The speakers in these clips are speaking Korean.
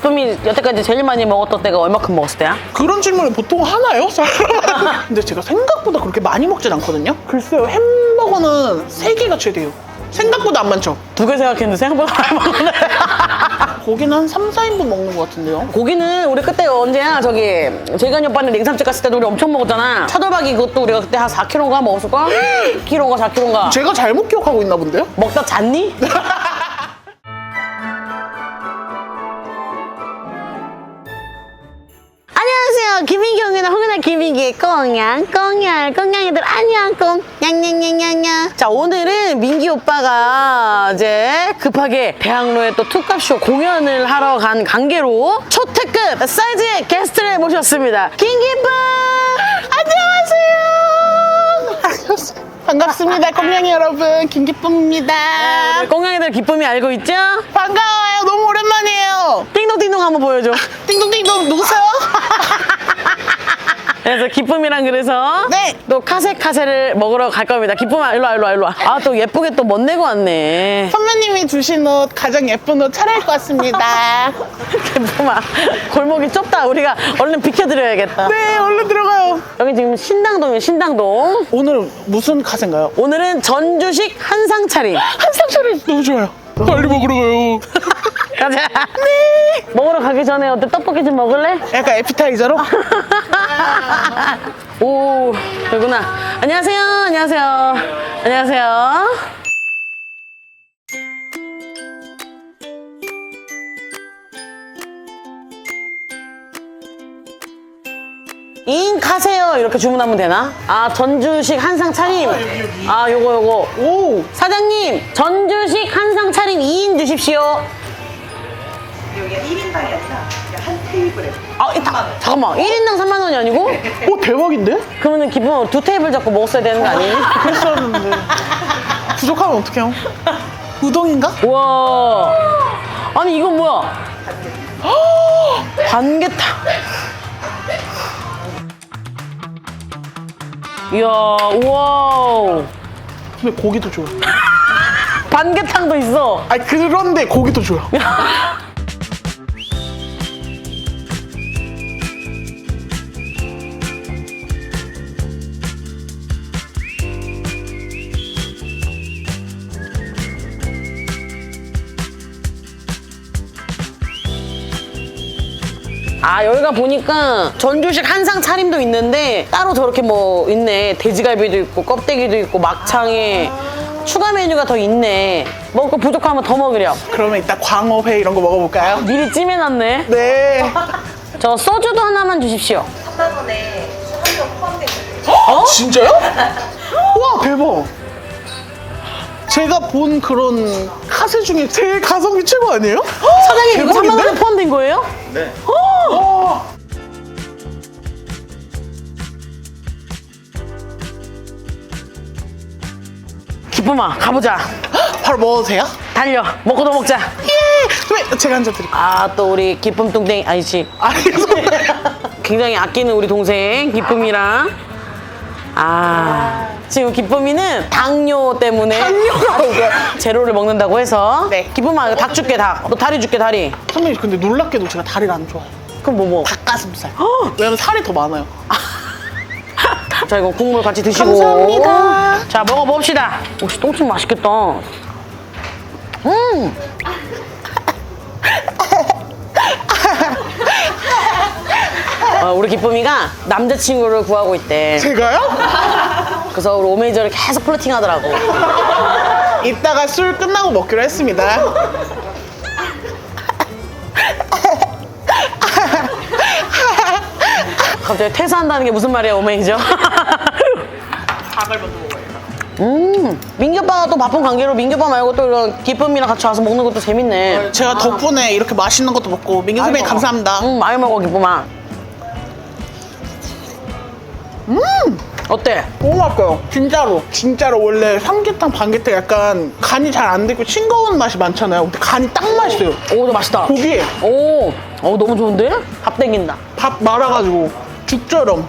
기쁨이 여태까지 제일 많이 먹었던 때가 얼마큼 먹었을 때야? 그런 질문을 보통 하나요? 근데 제가 생각보다 그렇게 많이 먹진 않거든요. 글쎄요, 햄버거는 세개가 최대예요. 생각보다 안 많죠? 두 개 생각했는데 생각보다 많이 먹었네. 고기는 한 3, 4인분 먹는 것 같은데요. 고기는 우리 그때 언제야 저기 재관이 오빠는 냉삼집 갔을 때도 우리 엄청 먹었잖아 차돌박이 그것도 우리가 그때 한 4kg인가 먹었을까? 4kg인가 4kg인가 제가 잘못 기억하고 있나 본데요? 먹다 잤니? 김민경이나 홍은아 김민기의 꽁냥 꽁냥 꽁냥이들 안녕 꽁 냥냥냥냥냥 자 오늘은 민기 오빠가 이제 급하게 대학로에 또 투캅쇼 공연을 하러 간 관계로 초특급 사이즈의 게스트를 모셨습니다 김기쁨 안녕하세요 반갑습니다, 꽁냥이 여러분. 김기쁨입니다. 꽁냥이들 기쁨이 알고 있죠? 반가워요. 너무 오랜만이에요. 띵동띵동 한번 보여줘 띵동띵동 누구세요? 그래서 기쁨이랑 그래서 네. 또 카세 카세를 먹으러 갈 겁니다. 기쁨아 일로 와 일로 와 일로 와. 아 또 예쁘게 또 멋 내고 왔네. 선배님이 주신 옷 가장 예쁜 옷 차려입고 왔습니다. 기쁨아 골목이 좁다. 우리가 얼른 비켜드려야겠다. 네, 얼른 들어가요. 여기 지금 신당동이에요 신당동. 오늘 무슨 카세인가요? 오늘은 전주식 한상 차림. 한상 차림 너무 좋아요. 빨리 먹으러 가요. 가자. 네. 먹으러 가기 전에 어때 떡볶이 좀 먹을래? 약간 에피타이저로? 오 여구나. 안녕하세요 안녕하세요 안녕하세요. 인 가세요 이렇게 주문하면 되나? 아 전주식 한상 차림. 아 요거 요거. 오, 사장님 전주식 한상 차림 2인 주십시오. 여기가 1인당이 아니라 한 테이블에 아 이따, 잠깐만 1인당 3만 원이 아니고? 오 대박인데? 그러면 기본 두 테이블 잡고 먹었어야 되는 거 아니에요? 그랬었는데 부족하면 어떡해요? 우동인가? 우와 아니 이건 뭐야 반개탕 이야 우와 근데 고기도 좋아. 반개탕도 있어 아니 그런데 고기도 좋아. 아 여기가 보니까 전주식 한상 차림도 있는데 따로 저렇게 뭐 있네 돼지갈비도 있고 껍데기도 있고 막창에 추가 메뉴가 더 있네 먹을 거 부족하면 더 먹으렴 그러면 이따 광어회 이런 거 먹어볼까요? 미리 찜해놨네 네. 저 소주도 하나만 주십시오 3만 원에 한명 포함되어 있는 어? 진짜요? 와 대박. 제가 본 그런 카세 중에 제일 가성비 최고 아니에요? 사장님 이거 3만 대박인데? 원에 포함된 거예요? 와. 기쁨아 가보자 바로 돼요? 달려 먹고도 먹자 예. 왜 제가 앉아드릴게요. 아 또 우리 기쁨 뚱땡이 아니지 알겠습니다. 굉장히 아끼는 우리 동생 기쁨이랑 아 지금 기쁨이는 당뇨 때문에 당뇨가 뭐야? 제로를 먹는다고 해서 네. 기쁨아 닭 줄게 닭너 다리 줄게 다리 선배님 근데 놀랍게도 제가 다리를 안 좋아해요. 그럼 뭐 뭐? 닭가슴살. 왜냐면 살이 더 많아요. 자 이거 국물 같이 드시고 감사합니다. 자 먹어봅시다 오씨 똥침 맛있겠다 음 어, 우리 기쁨이가 남자친구를 구하고 있대 제가요? 그래서 우리 오메이저를 계속 플러팅 하더라고 이따가 술 끝나고 먹기로 했습니다. 갑자기 퇴사한다는 게 무슨 말이야 오메이저 닭을 먼저 먹어야겠다. 음 민규 오빠가 또 바쁜 관계로 민규 오빠 말고 또 이런 기쁨이랑 같이 와서 먹는 것도 재밌네 제가 덕분에 이렇게 맛있는 것도 먹고 민규 선배님. 감사합니다. 응 많이 먹어 기쁨아 음 어때? 너무 맛있어요. 진짜로. 진짜로 원래 삼계탕, 반계탕 약간 간이 잘 안 되고 싱거운 맛이 많잖아요. 근데 간이 딱 맛있어요. 오, 너 맛있다. 고기에 오, 어, 너무 좋은데? 밥 땡긴다. 밥 말아가지고 죽처럼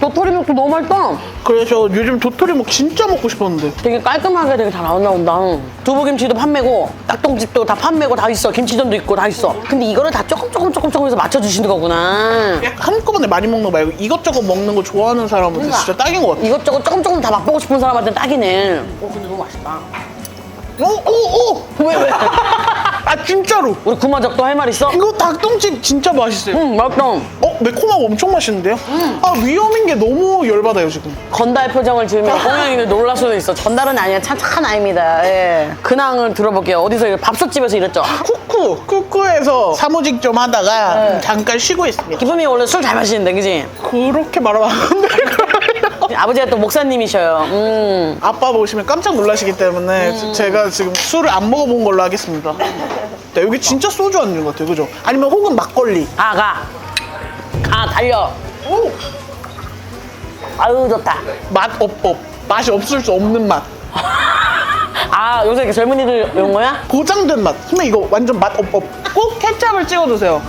도토리묵도 너무 맛있다. 그래서 요즘 도토리묵 진짜 먹고 싶었는데. 되게 깔끔하게 되게 잘 나온다. 두부김치도 판매고 닭똥집도 다 판매고 다 있어. 김치전도 있고 다 있어. 근데 이거를 다 조금 조금 조금 조금 해서 맞춰주시는 거구나. 약간 한꺼번에 많이 먹는 거 말고 이것저것 먹는 거 좋아하는 사람한테 진짜 딱인 것 같아. 이것저것 조금 조금 다 맛보고 싶은 사람한테는 딱이네. 어 근데 너무 맛있다. 오, 오, 오! 왜 왜? 아, 진짜로. 우리 구마적도 할 말 있어? 이거 닭똥집 진짜 맛있어요. 응 맛있다. 어, 매콤하고 엄청 맛있는데요? 아, 위험인 게 너무 열받아요, 지금. 건달 표정을 지으면 꼬맹이들 놀랄 수도 있어. 전달은 아니야. 착한 아입니다. 예. 근황을 들어볼게요. 어디서 밥솥집에서 이랬죠? 쿠쿠, 쿠쿠에서 사무직 좀 하다가 잠깐 쉬고 있습니다. 기쁨이 원래 술 잘 마시는데, 그지? 그렇게 말하면 안. 아버지가 또 목사님이셔요. 음. 아빠 보시면 깜짝 놀라시기 때문에 제가 지금 술을 안 먹어본 걸로 하겠습니다. 네, 여기 진짜 소주 안 주는 것 같아요, 그죠? 아니면 혹은 막걸리. 가, 가. 가, 달려. 오! 아유, 좋다. 맛 없업. 맛이 없을 수 없는 맛. 아, 요새 이렇게 젊은이들 이런 거야? 보장된 맛. 선배 이거 완전 맛 없업. 꼭 케찹을 찍어 드세요.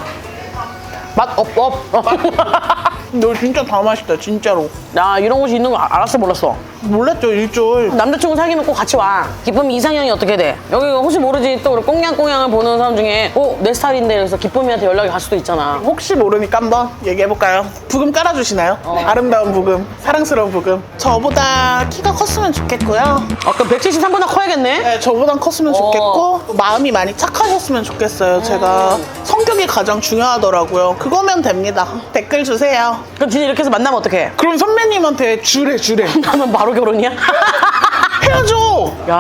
맛 없, 없. 너 진짜 다 맛있다, 진짜로. 나 이런 곳이 있는 거 알았어, 몰랐어. 몰랐죠, 일주일. 남자친구 사귀면 꼭 같이 와. 기쁨이 이상형이 어떻게 돼? 여기 혹시 모르지 또 우리 꽁냥꽁냥을 보는 사람 중에 어, 내 스타일인데 그래서 기쁨이한테 연락이 갈 수도 있잖아. 혹시 모르니까 한번 얘기해볼까요? 부금 깔아주시나요? 아름다운 부금, 사랑스러운 부금. 저보다 키가 컸으면 좋겠고요. 아, 그럼 173보다 커야겠네? 네, 저보단 컸으면 좋겠고 마음이 많이 착하셨으면 좋겠어요. 제가 성격이 가장 중요하더라고요. 그거면 됩니다. 댓글 주세요. 그럼 진짜 이렇게 해서 만나면 어떡해? 그럼 선배님한테 주래 주래 그러면 바로 결혼이야? 해야죠. 야,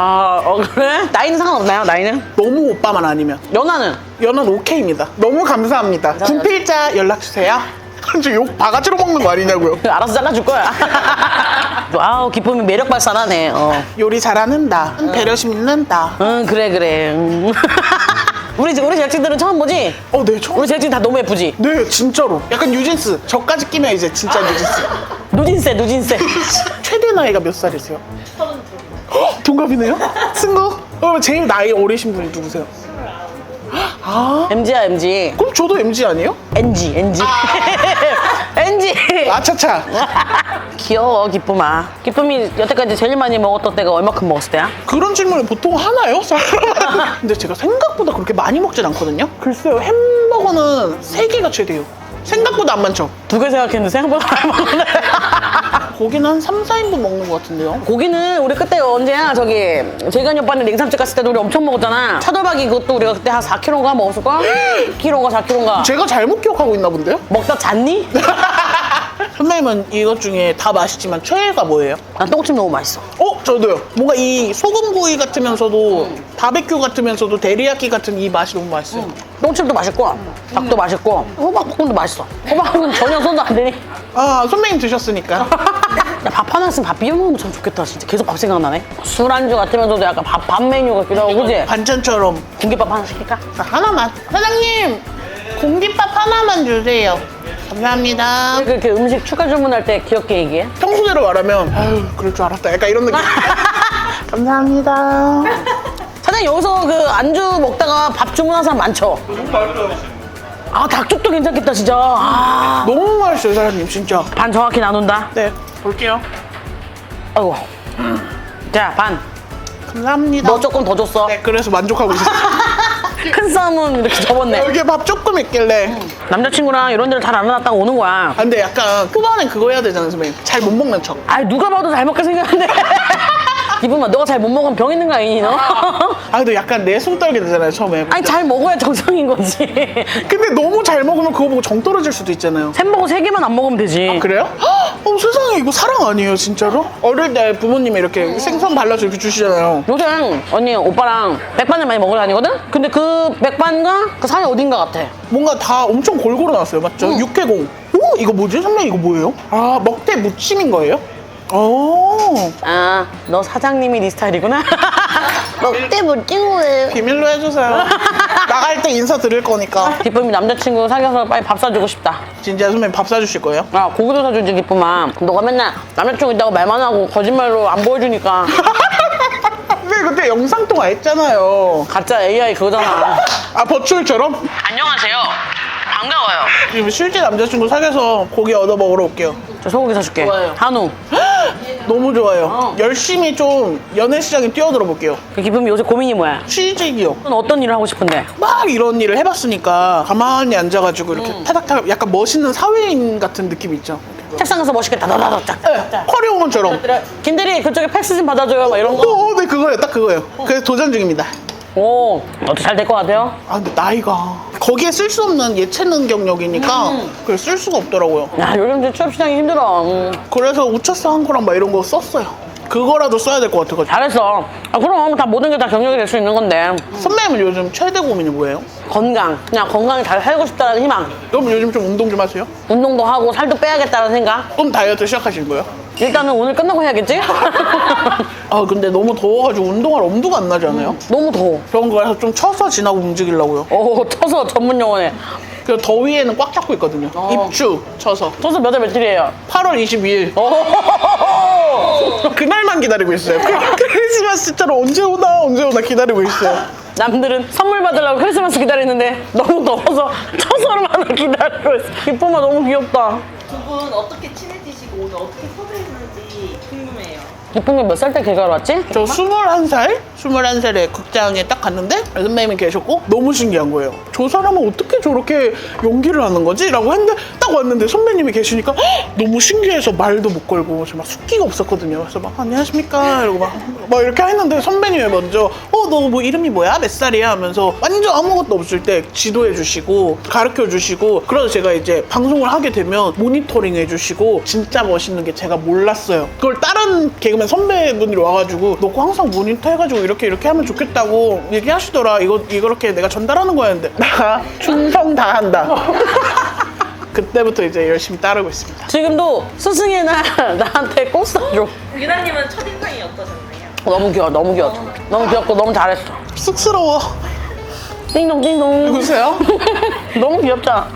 어, 그래? 나이는 상관없나요, 나이는? 너무 오빠만 아니면 연하는? 연은 오케이입니다. 너무 감사합니다. 군필자 연락 주세요. 저욕 바가지로 먹는 거 아니냐고요. 알아서 잘라줄 거야. 아우, 기쁨이 매력 발산하네. 어. 요리 잘하는 나, 배려심 있는 나. 응, 그래, 그래. 음. 우리, 우리 제작진들은 처음 보지? 어, 네, 저, 우리 제작진 다 너무 예쁘지? 네, 진짜로. 약간 유진스. 저까지 끼면 이제 진짜 유진스. 누진세, 누진세. 최대 나이가 몇 살이세요? 헉, 동갑이네요? 승거? 어, 제일 나이 어리신 분이 누구세요? 아, MG야, MG. 그럼 저도 MG 아니에요? NG, NG. 아차차. 귀여워, 기쁨아. 기쁨이 여태까지 제일 많이 먹었던 때가 얼마큼 먹었을 때야? 그런 질문을 보통 하나요? 근데 제가 생각보다 그렇게 많이 먹진 않거든요? 글쎄요, 햄버거는 세개가 최대요. 생각보다 안 많죠? 두 개 생각했는데 생각보다 많이 먹었네. 고기는 한 3, 4인분 먹는 것 같은데요? 고기는 우리 그때 언제야? 저기 재관이 오빠는 냉삼집 갔을 때도 우리 엄청 먹었잖아. 차돌박이 그것도 우리가 그때 한 4kg인가 먹었을까? 4kg인가 4kg인가. 제가 잘못 기억하고 있나 본데요? 먹다 잤니? 선배님은 이것 중에 다 맛있지만 최애가 뭐예요? 난 똥집 너무 맛있어. 어? 저도요. 뭔가 이 소금구이 같으면서도 바베큐 같으면서도 데리야끼 같은 이 맛이 너무 맛있어요. 똥집도 맛있고 닭도 맛있고 호박볶음도 맛있어. 호박은 전혀 손도 안 대니? 아, 선배님 드셨으니까. 야, 밥 하나 있으면 밥 비벼 먹으면 참 좋겠다. 진짜 계속 밥 생각나네. 술안주 같으면서도 약간 밥, 밥 메뉴 같기도 하고 그지? 반찬처럼 공깃밥 하나 시킬까? 자, 하나만. 사장님, 공깃밥 하나만 주세요. 감사합니다. 그, 그 음식 추가 주문할 때 귀엽게 얘기해. 평소대로 말하면 아유 그럴 줄 알았다. 약간 이런 느낌. 감사합니다. 사장님 여기서 그 안주 먹다가 밥 주문한 사람 많죠? 아 닭쪽도 괜찮겠다 진짜. 아, 너무 맛있어요, 사장님 진짜. 반 정확히 나눈다. 네, 볼게요. 아이고. 자 반. 감사합니다. 너 조금 더 줬어. 네, 그래서 만족하고 있어요. 큰 싸움은 이렇게 접었네. 여기 밥 조금 있길래. 남자친구랑 이런 데를 잘안 해놨다가 오는 거야. 아, 근데 약간 후반엔 그거 해야 되잖아요, 선배님. 잘 못 먹는 척. 아 누가 봐도 잘 먹게 생겼는데. 기분아 너가 잘 못 먹으면 병 있는 거 아니니 너? 아, 근데 약간 내숭 떨게 되잖아요, 처음에. 아니 잘 먹어야 정상인 거지. 근데 너무 잘 먹으면 그거 보고 정 떨어질 수도 있잖아요. 햄버거 세 개만 안 먹으면 되지. 그래요? 헉, 어, 세상에 이거 사랑 아니에요, 진짜로? 어릴 때 부모님이 이렇게 생선 발라서 이렇게 주시잖아요. 요새 언니 오빠랑 백반을 많이 먹으러 다니거든? 근데 그 백반과 그 산이 어딘가 같아. 뭔가 다 엄청 골고루 나왔어요, 맞죠? 육개공. 오, 이거 뭐지? 선배 이거 뭐예요? 아, 먹대 무침인 거예요? 오, 아, 너 사장님이 네 스타일이구나? 먹대 못 찍어요. 비밀로 해주세요. 나갈 때 인사 드릴 거니까. 기쁨이 남자친구 사귀어서 빨리 밥 사주고 싶다. 진짜 선배님 밥 사주실 거예요? 아, 고기도 사주지, 기쁨아. 너가 맨날 남자친구 있다고 말만 하고 거짓말로 안 보여주니까. 선배 그때 영상 통화 했잖아요. 가짜 AI 그거잖아. 아, 버추얼처럼? 안녕하세요. 안 가봐요. 지금 실제 남자친구 사귀어서 고기 얻어 먹으러 올게요. 저 소고기 사줄게. 좋아요. 한우. 너무 좋아요. 어. 열심히 좀 연애 시장에 뛰어들어 볼게요. 그 기쁨이 요새 고민이 뭐야? 취직이요. 넌 어떤 일을 하고 싶은데? 막 이런 일을 해봤으니까 가만히 앉아가지고 이렇게 음. 타닥타닥 약간 멋있는 사회인 같은 느낌 있죠. 책상 가서 멋있게 다다다닥 짝. 네, 커리어원처럼. 김대리 그쪽에 팩스 좀 받아줘요. 막 이런 거. 어, 네 그거예요, 딱 그거예요. 그래서 도전 중입니다. 오, 어떻게 잘 될 것 같아요? 아 근데 나이가 거기에 쓸 수 없는 예체능 경력이니까 음. 그걸 쓸 수가 없더라고요. 야, 요즘 저 취업 시장이 힘들어. 음, 그래서 우차사 한 거랑 막 이런 거 썼어요. 그거라도 써야 될 것 같아가지고. 잘했어. 아, 그럼 다 모든 게 다 경력이 될 수 있는 건데. 선배님은 요즘 최대 고민이 뭐예요? 건강. 그냥 건강히 잘 살고 싶다는 희망. 그럼 요즘 좀 운동 좀 하세요? 운동도 하고 살도 빼야겠다는 생각. 그럼 다이어트 시작하신 거예요? 일단은 오늘 끝나고 해야겠지? 아 근데 너무 더워가지고 운동할 엄두가 안 나지 않아요? 너무 더워. 그런 거라서 좀 쳐서 지나고 움직이려고요. 오, 쳐서 전문 용어네. 그 더위에는 꽉 잡고 있거든요. 어. 입추 쳐서. 쳐서 몇월 며칠이에요? 8월 22일. 오! 그날만 기다리고 있어요. 그- 크리스마스 진짜로 언제 오나 언제 오나 기다리고 있어요. 남들은 선물 받으려고 크리스마스 기다리는데 너무 더워서 쳐서만 기다리고 있어. 기쁨아 너무 귀엽다. 두 분 어떻게 친해지시 어떻게 섭외했는지 궁금해요. 기쁨이 몇살 때 개가로 왔지? 저 21살? 21살에 극장에 딱 갔는데 선배님이 계셨고 너무 신기한 거예요. 저 사람은 어떻게 저렇게 연기를 하는 거지? 라고 했는데 딱 왔는데 선배님이 계시니까 헉! 너무 신기해서 말도 못 걸고 저막 숙기가 없었거든요. 그래서 막 안녕하십니까? 이러고 막, 막 이렇게 했는데 선배님이 먼저 어 너 뭐 이름이 뭐야? 몇 살이야? 하면서 완전 아무것도 없을 때 지도해 주시고 가르쳐 주시고 그래서 제가 이제 방송을 하게 되면 모니터링 해 주시고 진짜 멋 있는 게 제가 몰랐어요. 그걸 다른 개그맨 선배분들이 와가지고 너 그거 항상 모니터 해가지고 이렇게 이렇게 하면 좋겠다고 얘기하시더라. 이거 이렇게 내가 전달하는 거였는데 나 충성 다 한다. 그때부터 이제 열심히 따르고 있습니다. 지금도 스승의 날 나한테 꽃 사줘. 유나님은 첫인상이 어떠셨나요? 너무 귀여워, 너무 귀여워. 너무 귀엽고 너무 잘했어. 쑥스러워. 띵동 띵동. 누구세요? 너무 귀엽잖아.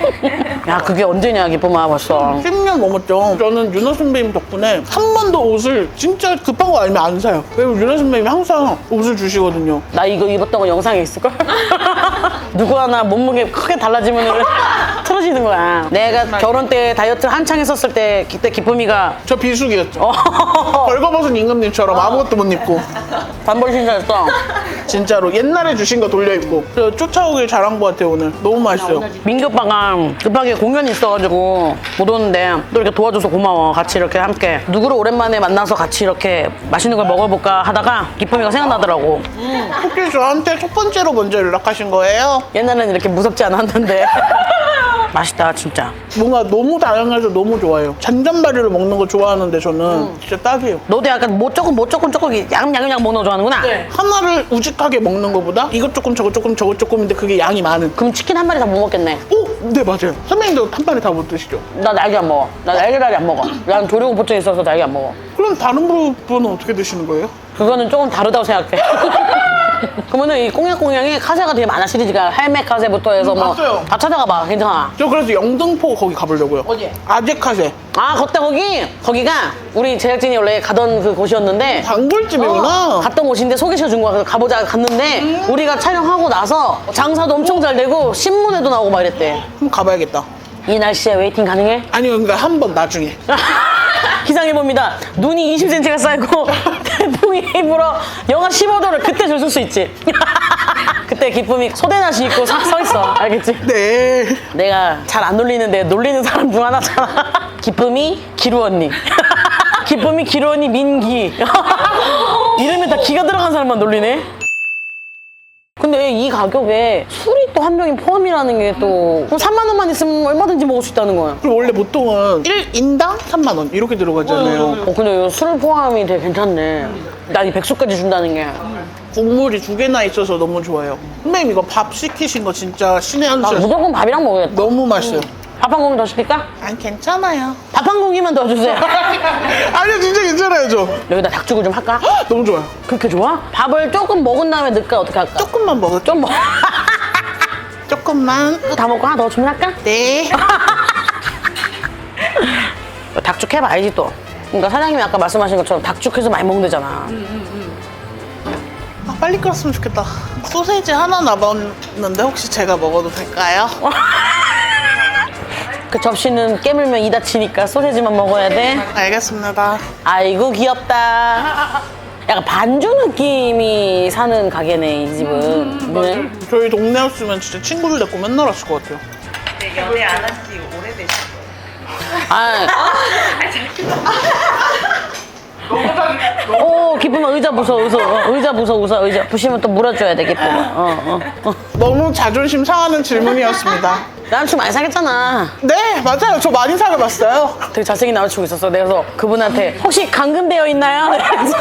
야, 그게 언제냐, 기쁨아, 벌써. 10년 넘었죠. 저는 윤호 선배님 덕분에 한 번도 옷을 진짜 급한 거 아니면 안 사요. 왜냐면 윤호 선배님이 항상 옷을 주시거든요. 나 이거 입었던 거 영상에 있을걸? 누구 하나 몸무게 크게 달라지면 틀어지는 거야. 내가 결혼 때 다이어트 한창 했었을 때 그때 기쁨이가 저 비수기였죠. 어, 벌거벗은 임금님처럼 아무것도 못 입고 반벌 신사였어. 진짜로 옛날에 주신 거 돌려 입고 저 쫓아오길 잘한 것 같아요 오늘 너무 맛있어요. 민규 오빠가 급하게 공연이 있어가지고 못 오는데 또 이렇게 도와줘서 고마워. 같이 이렇게 함께 누구를 오랜만에 만나서 같이 이렇게 맛있는 걸 먹어볼까 하다가 기쁨이가 생각나더라고. 혹시 저한테 첫 번째로 먼저 연락하신 거예요? 옛날에는 이렇게 무섭지 않았는데 맛있다 진짜. 뭔가 너무 다양해서 너무 좋아요. 잔잔바리를 먹는 거 좋아하는데 저는 진짜 딱이에요. 너도 약간 뭐 조금 뭐 조금 조금 양양양 먹는 거 좋아하는구나. 하나를 우직하게 먹는 것보다 이것 조금 저것 조금 저것 조금인데 그게 양이 많은. 그럼 치킨 한 마리 다 못 먹겠네. 오, 네 맞아요. 선배님도 한 판에 다 못 드시죠? 나 날개 안 먹어. 나 날개다리 안 먹어. 난 조류공포증 있어서 날개 안 먹어. 그럼 다른 분은 어떻게 드시는 거예요? 그거는 조금 다르다고 생각해. 그러면은 이 꽁냥꽁냥이 카세가 되게 많아 시리즈가 헬멧 카세부터 해서 뭐 맞아요. 다 찾아가 봐 괜찮아. 저 그래서 영등포 거기 가보려고요. 어디? 아제카세. 아 그때 거기 거기가 우리 제작진이 원래 가던 그 곳이었는데 단골집이구나. 갔던 곳인데 소개시켜 준 거야. 그래서 가보자 갔는데 우리가 촬영하고 나서 장사도 엄청 잘 되고 신문에도 나오고 막 이랬대. 한번 가봐야겠다. 이 날씨에 웨이팅 가능해? 아니요, 그러니까 한 번 나중에. 기상해봅니다. 눈이 20cm가 쌓이고 태풍이 불어 영하 15도를 그때 줄수 있지. 그때 기쁨이 소대나시 입고 서, 서 있어. 알겠지? 네. 내가 잘 안 놀리는데 놀리는 사람 중 하나잖아. 기쁨이 기루 언니. 기쁨이 기루 언니 민기. 이름에 다 기가 들어간 사람만 놀리네. 근데 이 가격에 술이 또 한 병이 포함이라는 게 또 3만 원만 있으면 얼마든지 먹을 수 있다는 거야. 그리고 원래 보통은 1인당 3만 원 이렇게 들어가잖아요. 어, 근데 술 포함이 되게 괜찮네. 난 이 백수까지 준다는 게. 국물이 두 개나 있어서 너무 좋아요. 선배님 이거 밥 시키신 거 진짜 신의 한 나 수였어요. 무조건 밥이랑 먹어야겠다. 너무 맛있어요. 밥 한 공기 더 시킬까? 아니 괜찮아요. 밥 한 공기만 더 주세요. 아니요 진짜 괜찮아요 저. 여기다 닭죽을 좀 할까? 너무 좋아요. 그렇게 좋아? 밥을 조금 먹은 다음에 넣을까? 어떻게 할까? 조금만 먹어. 좀 먹. 조금만. 다 먹고 하나 더 주문할까? 네. 닭죽 해봐야지 또. 그러니까 사장님이 아까 말씀하신 것처럼 닭죽해서 많이 먹는다잖아. 아, 빨리 끓었으면 좋겠다. 소세지 하나 남았는데 혹시 제가 먹어도 될까요? 그 접시는 깨물면 이 다치니까 소세지만 먹어야 돼. 알겠습니다. 아이고 귀엽다. 약간 반주 느낌이 사는 가게네 이 집은. 네. 저희 동네였으면 진짜 친구들 데리고 맨날 왔을 것 같아요. 연애 안 한 지 오래되신 거예요. 아. 오 기쁨아 의자 부서 의자 어, 의자 부서 의자 의자 부시면 또 물어줘야 돼 기쁨아. 어, 어, 어. 너무 자존심 상하는 질문이었습니다. 남친 많이 사귀었잖아. 네, 맞아요. 저 많이 사귀어봤어요. 되게 잘생긴 남자친구 있었어. 그래서 그분한테 혹시 감금되어 있나요? 그래서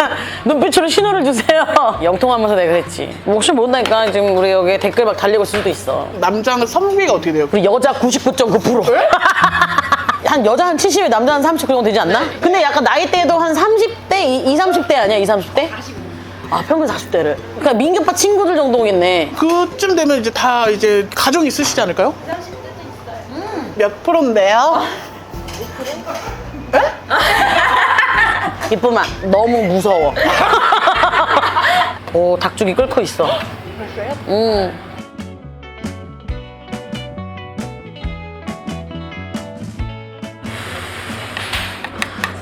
눈빛으로 신호를 주세요. 영통하면서 내가 그랬지. 뭐 혹시 모른다니까 지금 우리 여기 댓글 막 달리고 있을 수도 있어. 남자는 성비가 어떻게 돼요? 우리 여자 99.9%. 한 여자 한 70에 남자 한 30그 정도 되지 않나? 근데 약간 나이대도 한 30대, 2, 30대 아니야? 2, 30대? 아, 평균 40대를. 그러니까 민규 오빠 친구들 정도겠네. 그쯤 되면 이제 다 이제 가정 있으시지 않을까요? 몇 프로인데요? 이쁘만 너무 무서워. 오, 닭죽이 끓고 있어. 음.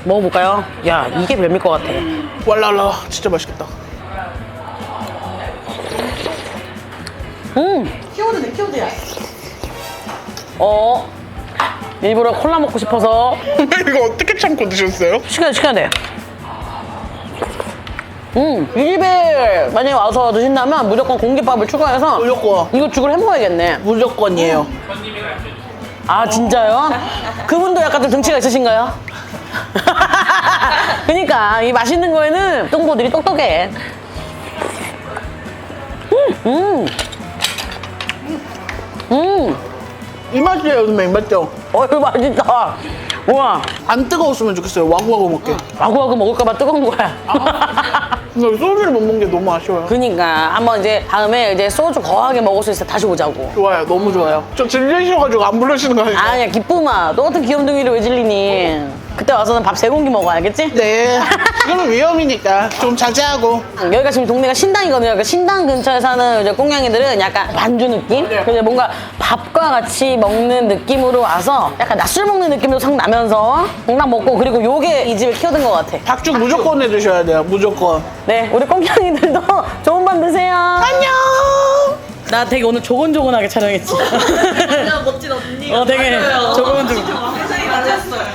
먹어볼까요? 야, 이게 별미일 것 같아. 왈랄라, 진짜 맛있겠다. 키워드네 키워드야. 어, 일부러 콜라 먹고 싶어서 이거 어떻게 참고 드셨어요? 시켜야 시켜야 돼. 음, 이 집에 만약에 와서 드신다면 무조건 공깃밥을 추가해서 무조건. 이거 죽을 해 먹어야겠네. 무조건이에요. 아 진짜요? 그분도 약간 좀 등치가 있으신가요? 그니까 이 맛있는 거에는 똥보들이 똑똑해. 음, 음, 음, 이 맛이에요, 선배님. 맞죠? 어이 맛있다. 우와, 안 뜨거웠으면 좋겠어요. 와구와구 먹게. 와구와구 먹을까봐 뜨거운 거야. 근데 소주를 못 먹는 게 너무 아쉬워요. 그니까 한번 이제 다음에 이제 소주 거하게 먹을 수때 다시 오자고. 좋아요. 너무 좋아요. 저 질리셔가지고 안 부르시는 거 아니에요? 아니야 기쁨아, 너 같은 귀염둥이를 왜 질리니? 그때 와서는 밥 세 공기 먹어 알겠지? 네. 지금은 위험이니까 좀 자제하고. 여기가 지금 동네가 신당이거든요. 그 신당 근처에 사는 이제 꽁냥이들은 약간 반주 느낌? 그냥 뭔가 밥과 같이 먹는 느낌으로 와서 약간 낮술 먹는 느낌도 싹 나면서 공당 먹고 그리고 요게 이 집을 키워든 것 같아. 닭죽 무조건 해드셔야 돼요. 무조건. 네, 우리 꽁냥이들도 좋은 밤 되세요. 안녕! 나 되게 오늘 조곤조곤하게 촬영했지. 진짜 멋진 언니. 어, 되게 조곤조곤. 세상이 낮았어요.